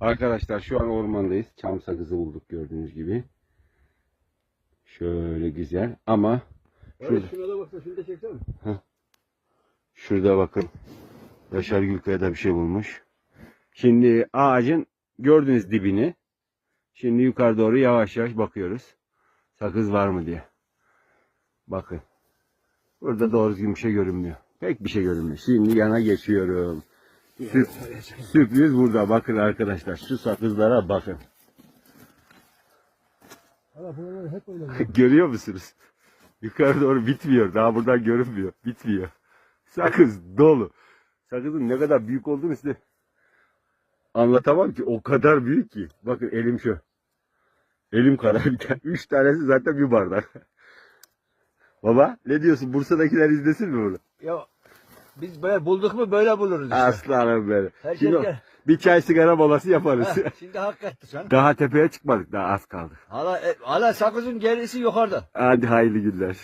Arkadaşlar şu an ormandayız. Çam sakızı bulduk gördüğünüz gibi. Şöyle güzel ama şurada, şuna da şunu da çeksene. şurada bakın. Yaşar Gülkaya'da bir şey bulmuş. Şimdi ağacın gördüğünüz dibini. Şimdi yukarı doğru yavaş yavaş bakıyoruz. Sakız var mı diye. Bakın. Burada doğru düzgün bir şey görünmüyor. Pek bir şey görünmüyor. Şimdi yana geçiyorum. Sürp- sürpriz burada. Bakın arkadaşlar. Şu sakızlara bakın. Görüyor musunuz? Yukarı doğru bitmiyor. Daha buradan görünmüyor. Bitmiyor. Sakız dolu. Sakızın ne kadar büyük olduğunu size anlatamam ki. O kadar büyük ki. Bakın elim şu. Elim kadar. Üç tanesi zaten bir bardak. Baba ne diyorsun? Bursa'dakiler izlesin mi bunu? Ya biz böyle bulduk mu böyle buluruz işte. Aslanım benim. Herkes Şimdi gel. bir çay sigara molası yaparız. Ha, şimdi hakikaten sen. Daha tepeye çıkmadık. Daha az kaldı. Hala, e, hala sakızın gerisi yukarıda. Hadi hayırlı günler.